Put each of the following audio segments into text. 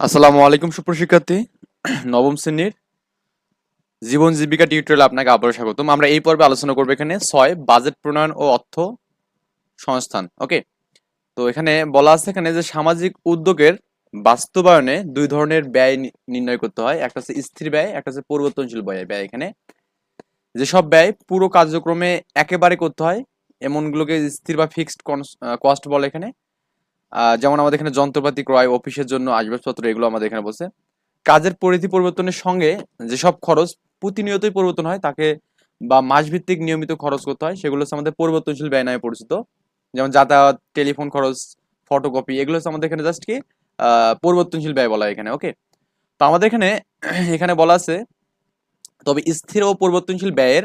আসসালামু আলাইকুম সুপ্রশিক্ষার্থী নবম শ্রেণির জীবন জীবিকা টিউটোরিয়াল আপনাকে আবারও স্বাগতম আমরা এই পর্বে আলোচনা করব এখানে ছয় বাজেট প্রণয়ন ও অর্থ সংস্থান, ওকে? তো এখানে বলা আছে এখানে যে সামাজিক উদ্যোগের বাস্তবায়নে দুই ধরনের ব্যয় নির্ণয় করতে হয়। একটা হচ্ছে স্থির ব্যয়, একটা হচ্ছে পরিবর্তনশীল ব্যয় ব্যয় এখানে। যেসব ব্যয় পুরো কার্যক্রমে একেবারে করতে হয়, এমনগুলোকে স্থির বা ফিক্সড কস্ট বলে এখানে। যেমন আমাদের এখানে যন্ত্রপাতি ক্রয়, অফিসের জন্য আসবাবপত্র, এগুলো আমাদের এখানে বলছে। কাজের পরিধি পরিবর্তনের সঙ্গে যেসব খরচ প্রতিনিয়তই পরিবর্তন হয়, তাকে বা মাসভিত্তিক নিয়মিত খরচ করতে হয়, সেগুলো হচ্ছে আমাদের পরিবর্তনশীল ব্যয় নামে পরিচিত। যেমন যাতায়াত, টেলিফোন খরচ, ফটোকপি, এগুলো হচ্ছে আমাদের এখানে জাস্ট কি পরিবর্তনশীল ব্যয় বলা হয় এখানে ওকে তো আমাদের এখানে এখানে বলা আছে, তবে স্থির ও পরিবর্তনশীল ব্যয়ের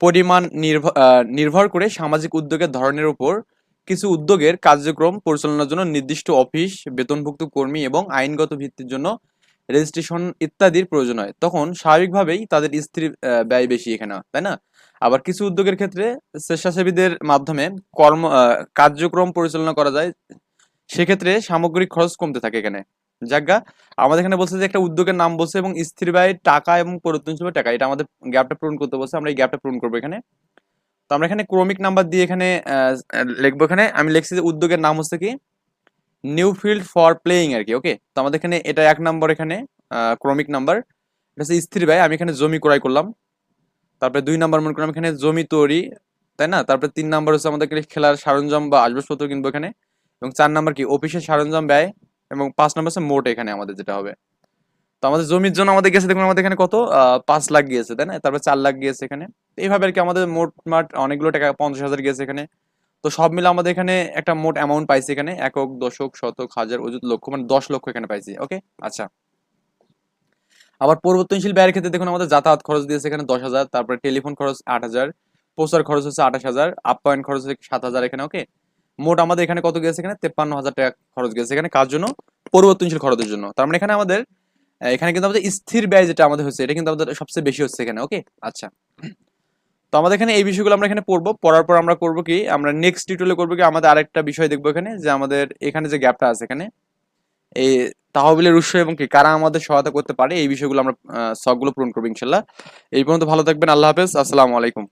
পরিমাণ নির্ভর নির্ভর করে সামাজিক উদ্যোগের ধরনের উপর কিছু উদ্যোগের কার্যক্রম পরিচালনার জন্য নির্দিষ্ট অফিস বেতনভুক্ত কর্মী এবং আইনগত ভিত্তির জন্য রেজিস্ট্রেশন ইত্যাদির প্রয়োজন হয়। তখন স্বাভাবিকভাবেই তাদের আহ, ব্যয় বেশি এখানে তাই না? আবার কিছু উদ্যোগের ক্ষেত্রে স্বেচ্ছাসেবীদের মাধ্যমে কর্ম কার্যক্রম পরিচালনা করা যায় সেক্ষেত্রে সামগ্রিক খরচ কমতে থাকে এখানে। যাজ্ঞা আমাদের এখানে বলছে যে একটা উদ্যোগের নাম বলছে এবং স্থির ব্যয় টাকা এবং পরিবর্তনশীল টাকা এটা আমাদের গ্যাপটা পূরণ করতে বলছে আমরা এই গ্যাপটা পূরণ করব এখানে। তো আমরা এখানে ক্রমিক নাম্বার দিয়ে এখানে লিখব এখানে। আমি লিখছি যে উদ্যোগের নাম হচ্ছে কি? নিউ ফিল্ড ফর প্লেয়িং আর কি ওকে তো আমাদের এখানে এটা এক নম্বর এখানে ক্রমিক নাম্বার। এটা হচ্ছে স্থির ব্যয়, আমি এখানে জমি ক্রয় করলাম। তারপরে দুই নাম্বার মনে করলাম এখানে জমি তৈরি, তাই না? তারপরে তিন নাম্বার হচ্ছে আমাদের খেলার সরঞ্জাম বা আসবাবপত্র কিনবো এখানে। এবং চার নাম্বার কি? অফিসের সরঞ্জাম ব্যয়, এবং পাঁচ নাম্বার হচ্ছে মোট এখানে আমাদের যেটা হবে। তো আমাদের জমির জন্য আমাদের গেছে, দেখুন আমাদের এখানে কত? পাঁচ লাখ গিয়েছে, তাই না? তারপরে চার লাখ গিয়েছে এখানে। এইভাবে আর কি আমাদের মোট মাঠ অনেকগুলো টাকা, পঞ্চাশ হাজার গিয়েছে এখানে। তো সব মিলে আমাদের এখানে একটা মোট অ্যামাউন্ট পাইছি এখানে, একক, দশক, শতক, হাজার, অযুত লক্ষ মানে দশ লক্ষ এখানে পাইছি ওকে আচ্ছা। আবার পরিবর্তনশীল ব্যয়ের ক্ষেত্রে দেখুন আমাদের যাতায়াত খরচ দিয়েছে এখানে দশ হাজার, তারপরে টেলিফোন খরচ আট হাজার, প্রচার খরচ হচ্ছে আঠাশ হাজার আপ্যায়ন খরচ হচ্ছে সাত হাজার এখানে ওকে মোট আমাদের এখানে কত গেছে এখানে? তেপ্পান্ন হাজার টাকা খরচ গেছে এখানে। কার জন্য? পরিবর্তনশীল খরচের জন্য। তার মানে এখানে আমাদের এখানে কিন্তু আমাদের স্থির ব্যয় যেটা আমাদের হচ্ছে, এটা কিন্তু আমাদের সবচেয়ে বেশি হচ্ছে এখানে ওকে আচ্ছা। তো আমাদের এখানে এই বিষয়গুলো আমরা এখানে পড়ব, পড়ার পর আমরা করব কি, আমরা নেক্সট টিউটোরিয়ালে করব কি, আমাদের আরেকটা বিষয় দেখব এখানে, যে আমাদের এখানে যে গ্যাপটা আছে এখানে এই তাহবিলের উৎস এবং কি, কারা আমাদের সহায়তা করতে পারে, এই বিষয়গুলো আমরা সবগুলো পূরণ করব ইনশাল্লাহ এই পর্যন্ত ভালো থাকবেন, আল্লাহ হাফেজ, আসসালামু আলাইকুম।